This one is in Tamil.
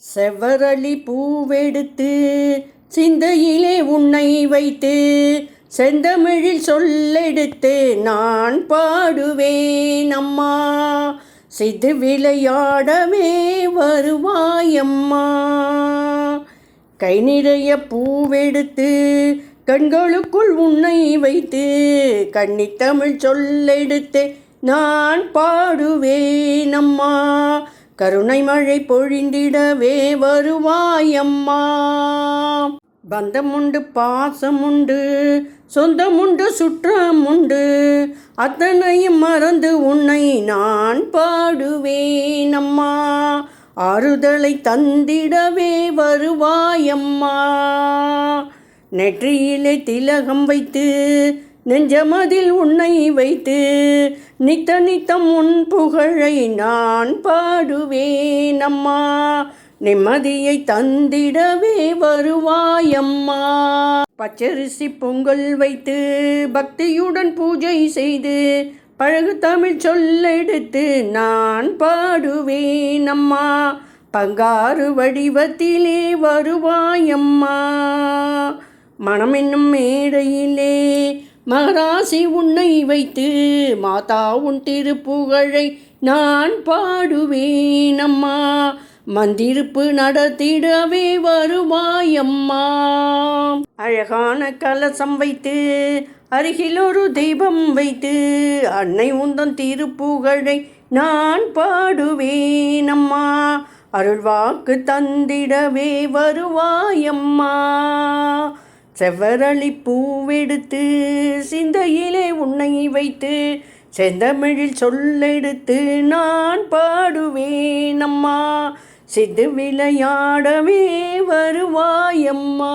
செவ்வரளி பூவெடுத்து சிந்தையிலே உன்னை வைத்து செந்தமிழில் சொல்லெடுத்து நான் பாடுவேன் அம்மா. சிது விளையாடவே வருவாயம்மா கை நிறைய பூவெடுத்து கண்களுக்குள் உன்னை வைத்து கன்னித்தமிழ் சொல்லெடுத்து நான் பாடுவேன் அம்மா. கருணை மழை பொழிந்திடவே வருவாயம்மா. பந்தமுண்டு பாசமுண்டு சொந்தமுண்டு சுற்றமுண்டு அத்தனையும் மறந்து உன்னை நான் பாடுவேன் அம்மா ஆறுதலை தந்திடவே வருவாயம்மா. நெற்றியிலே திலகம் வைத்து நெஞ்சமதில் உன்னை வைத்து நித்த நித்தம் உன் புகழை நான் பாடுவேன் அம்மா. நிம்மதியை தந்திடவே வருவாயம்மா பச்சரிசி பொங்கல் வைத்து பக்தியுடன் பூஜை செய்து பழகு தமிழ் சொல்லெடுத்து நான் பாடுவேன் அம்மா. பங்காறு வடிவத்திலே வருவாயம்மா மனம் என்னும் மேடையிலே மகராசி உன்னை வைத்து மாதா உன் திருப்புகழை நான் பாடுவேன் அம்மா. மந்திருப்பு நடத்திடவே வருவாயம்மா அழகான கலசம் வைத்து அருகில் ஒரு தெய்வம் வைத்து அன்னை உந்தன் திருப்புகழை நான் பாடுவேன் அம்மா. அருள்வாக்கு தந்திடவே வருவாயம்மா செவ்வரளி பூவெடுத்து சிந்தையிலே உன்னை வைத்து செந்தமிழில் சொல்லெடுத்து நான் பாடுவேன் அம்மா. சித்து விளையாடவே வருவாயம்மா